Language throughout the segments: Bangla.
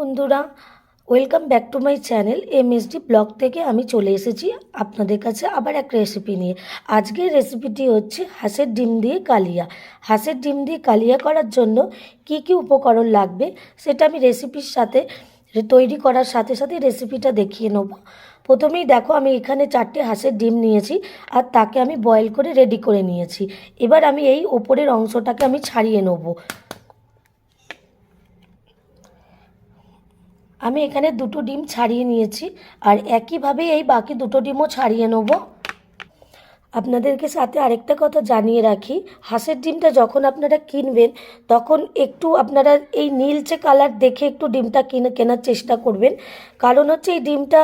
বন্ধুরা welcome back to my channel MSD blog থেকে আমি চলে এসেছি আপনাদের কাছে আবার এক রেসিপি নিয়ে। আজকের রেসিপিটি হচ্ছে হাঁসের ডিম দিয়ে কালিয়া। হাঁসের ডিম দিয়ে কালিয়া করার জন্য কি কি উপকরণ লাগবে সেটা আমি রেসিপির সাথে তৈরি করার সাথে সাথে রেসিপিটা দেখিয়ে নেব। প্রথমেই দেখো আমি এখানে চারটে হাঁসের ডিম নিয়েছি আর তাকে আমি বয়েল করে রেডি করে নিয়েছি। এবার আমি এই ওপরের অংশটাকে আমি ছাড়িয়ে নেব। আমি এখানে দুটো ডিম ছাড়িয়ে নিয়েছি, আর একইভাবে এই বাকি দুটো ডিমও ছাড়িয়ে নেব। আপনাদেরকে সাথে আরেকটা কথা জানিয়ে রাখি, হাঁসের ডিমটা যখন আপনারা কিনবেন, তখন একটু আপনারা এই নীলচে কালার দেখে একটু ডিমটা কিনে, কেনার চেষ্টা করবেন। কারণ হচ্ছে এই ডিমটা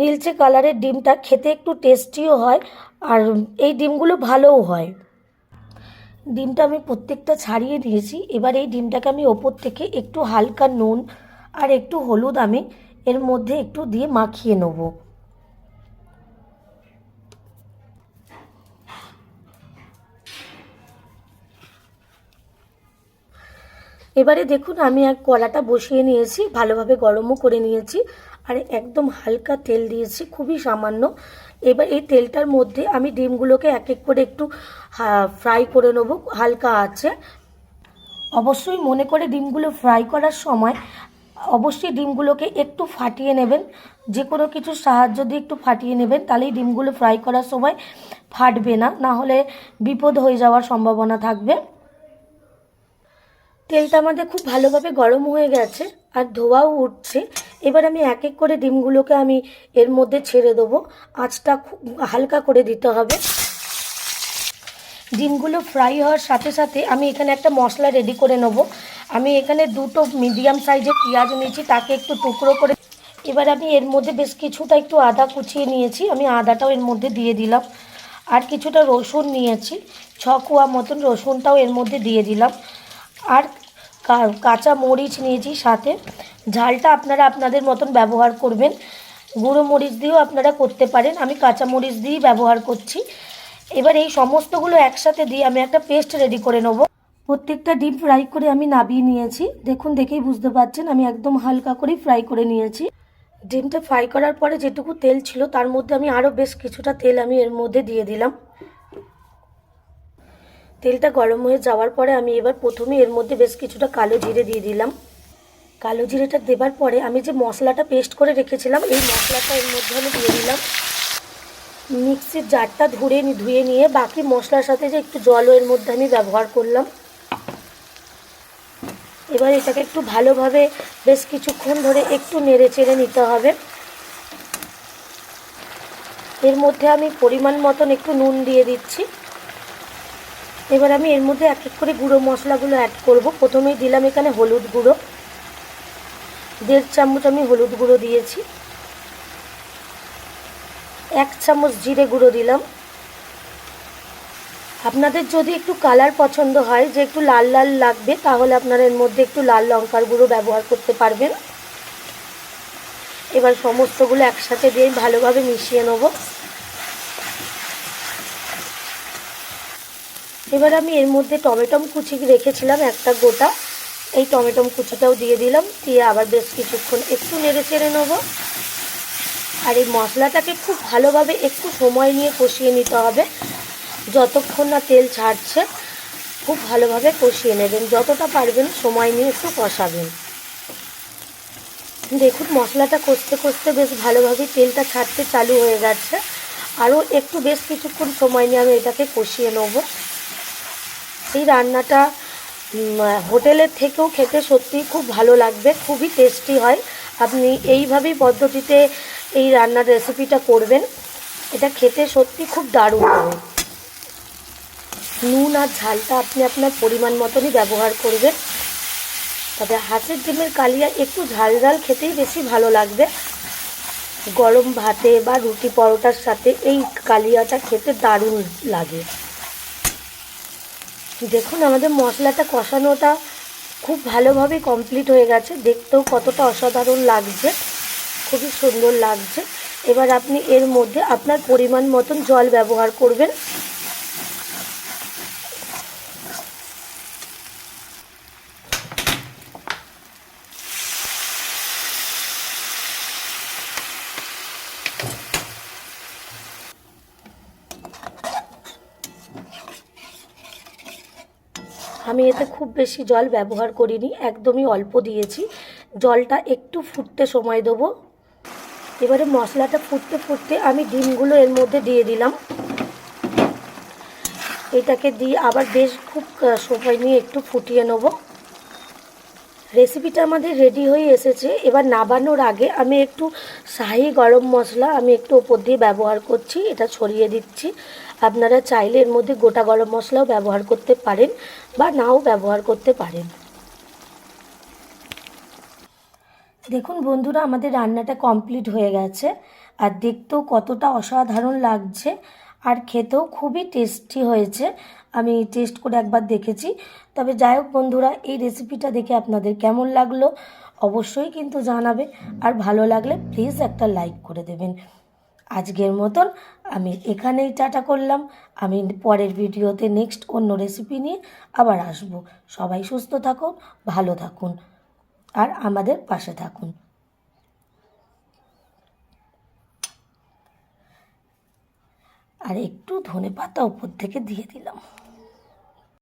নীলচে কালারের ডিমটা খেতে একটু টেস্টিও হয়, আর এই ডিমগুলো ভালোও হয়। ডিমটা আমি প্রত্যেকটা ছাড়িয়ে দিয়েছি, এবার এই ডিমটাকে আমি ওপর থেকে একটু হালকা নুন আর একটু হলুদ আমি এর মধ্যে একটু দিয়ে মাখিয়ে নেব। এবারে দেখুন, আমি এক কলাটা বসিয়ে নিয়েছি, ভালোভাবে গরমও করে নিয়েছি, আর একদম হালকা তেল দিয়েছি, খুবই সামান্য। এবার এই তেলটার মধ্যে আমি ডিমগুলোকে এক এক করে একটু ফ্রাই করে নেব, হালকা আছে। অবশ্যই মনে করে ডিমগুলো ফ্রাই করার সময় অবশ্যই ডিমগুলোকে একটু ফাটিয়ে নেবেন। যে কোনো কিছুর সাহায্য দিয়ে একটু ফাটিয়ে নেবেন, তাহলেই ডিমগুলো ফ্রাই করার সময় ফাটবে না। না হলে বিপদ হয়ে যাওয়ার সম্ভাবনা থাকবে। তেলটা আমাদের খুব ভালোভাবে গরম হয়ে গেছে আর ধোয়াও উঠছে। এবার আমি এক এক করে ডিমগুলোকে আমি এর মধ্যে ছেড়ে দেবো। আঁচটা খুব হালকা করে দিতে হবে। ডিমগুলো ফ্রাই হওয়ার সাথে সাথে আমি এখানে একটা মশলা রেডি করে নেব। আমি এখানে দুটো মিডিয়াম সাইজের পেঁয়াজ নিয়েছি, তাকে একটু টুকরো করে। এবার আমি এর মধ্যে বেশ কিছুটা একটু আদা কুচিয়ে নিয়েছি, আমি আদাটাও এর মধ্যে দিয়ে দিলাম। আর কিছুটা রসুন নিয়েছি, ছ কোয়া মতন রসুনটাও এর মধ্যে দিয়ে দিলাম। আর কাঁচা মরিচ নিয়েছি সাথে। ঝালটা আপনারা আপনাদের মতন ব্যবহার করবেন। গুঁড়ো মরিচ দিয়েও আপনারা করতে পারেন, আমি কাঁচা মরিচ দিয়েই ব্যবহার করছি। এবার এই সমস্তগুলো একসাথে দিয়ে আমি একটা পেস্ট রেডি করে নেব। প্রত্যেকটা ডিম ফ্রাই করে আমি নাবিয়ে নিয়েছি। দেখুন, দেখেই বুঝতে পারছেন, আমি একদম হালকা করেই ফ্রাই করে নিয়েছি। ডিমটা ফ্রাই করার পরে যেটুকু তেল ছিল, তার মধ্যে আমি আরও বেশ কিছুটা তেল আমি এর মধ্যে দিয়ে দিলাম। তেলটা গরম হয়ে যাওয়ার পরে আমি এবার প্রথমে এর মধ্যে বেশ কিছুটা কালো জিরে দিয়ে দিলাম। কালো জিরেটা দেবার পরে আমি যে মশলাটা পেস্ট করে রেখেছিলাম, এই মশলাটা এর মধ্যে আমি দিয়ে দিলাম। মিক্সির জারটা ধুয়ে ধুয়ে নিয়ে বাকি মশলার সাথে যে একটু জলও এর মধ্যে আমি ব্যবহার করলাম। এবার এটাকে একটু ভালোভাবে বেশ কিছুক্ষণ ধরে একটু নেড়ে চেড়ে নিতে হবে। এর মধ্যে আমি পরিমাণ মতন একটু নুন দিয়ে দিচ্ছি। এবার আমি এর মধ্যে এক এক করে গুঁড়ো মশলাগুলো অ্যাড করব। প্রথমেই দিলাম এখানে হলুদ গুঁড়ো। দেড় চামচ আমি হলুদ গুঁড়ো দিয়েছি। এক চামচ জিরে গুঁড়ো দিলাম। আপনাদের যদি একটু কালার পছন্দ হয়, যে একটু লাল লাল লাগবে, তাহলে আপনারা এর মধ্যে একটু লাল লঙ্কার গুঁড়ো ব্যবহার করতে পারবেন। এবার সমস্তগুলো একসাথে দিয়ে ভালোভাবে মিশিয়ে নেব। এবার আমি এর মধ্যে টমেটম কুচি রেখেছিলাম একটা গোটা। এই টমেটম কুচিটাও দিয়ে দিলাম, দিয়ে আবার বেশ কিছুক্ষণ একটু নেড়ে চেড়ে নেব। আর এই মশলাটাকে খুব ভালোভাবে একটু সময় নিয়ে কষিয়ে নিতে হবে। যতক্ষণ না তেল ছাড়ছে, খুব ভালোভাবে কষিয়ে নেবেন। যতটা পারবেন সময় নিয়ে একটু কষাবেন। দেখুন, মশলাটা কষতে কষতে বেশ ভালোভাবে তেলটা ছাড়তে চালু হয়ে গেছে। আরও একটু বেশ কিছুক্ষণ সময় নিয়ে আমি এটাকে কষিয়ে নেব। এই রান্নাটা হোটেলের থেকেও খেতে সত্যিই খুব ভালো লাগবে, খুবই টেস্টি হয়। আপনি এইভাবেই পদ্ধতিতে এই রান্নার রেসিপিটা করবেন। এটা খেতে সত্যি খুব দারুণ হবে নুন আর ঝালটা আপনি আপনার পরিমাণ মতনই ব্যবহার করবেন। তবে হাঁসের ডিমের কালিয়া একটু ঝাল ঝাল খেতেই বেশি ভালো লাগবে। গরম ভাতে বা রুটি পরোটার সাথে এই কালিয়াটা খেতে দারুণ লাগে। দেখুন, আমাদের মশলাটা কষানোটা খুব ভালোভাবে কমপ্লিট হয়ে গেছে। দেখতেও কতটা অসাধারণ লাগছে, খুবই সুন্দর লাগছে। এবার আপনি এর মধ্যে আপনার পরিমাণ মতন জল ব্যবহার করবেন। আমি এতে খুব বেশি জল ব্যবহার করিনি, একদমই অল্প দিয়েছি। জলটা একটু ফুটতে সময় দেবো। এবারে মশলাটা ফুটতে ফুটতে আমি ডিমগুলো এর মধ্যে দিয়ে দিলাম। এটাকে দিয়ে আবার বেশ খুব সময় নিয়ে একটু ফুটিয়ে নেব। রেসিপিটা আমাদের রেডি হয়ে এসেছে। এবার নাবানোর আগে আমি একটু শাহি গরম মশলা আমি একটু ওপর দিয়ে ব্যবহার করছি, এটা ছড়িয়ে দিচ্ছি। আপনারা চাইলে এর মধ্যে গোটা গরম মশলাও ব্যবহার করতে পারেন বা নাও ব্যবহার করতে পারেন। দেখুন বন্ধুরা, আমাদের রান্নাটা কমপ্লিট হয়ে গেছে। আর দেখতেও কতটা অসাধারণ লাগছে। আর খেতেও খুবই টেস্টি হয়েছে। আমি টেস্ট করে একবার দেখেছি। তবে যাই হোক বন্ধুরা, এই রেসিপিটা দেখে আপনাদের কেমন লাগল অবশ্যই কিন্তু জানাবে আর ভালো লাগলে প্লিজ একটা লাইক করে দেবেন। আজকের মতন আমি এখানেই টাটা করলাম। আমি পরের ভিডিওতে নেক্সট অন্য রেসিপি নিয়ে আবার আসব। সবাই সুস্থ থাকুন, ভালো থাকুন, আর আমাদের পাশে থাকুন। আর একটু ধনে পাতা উপর থেকে দিয়ে দিলাম।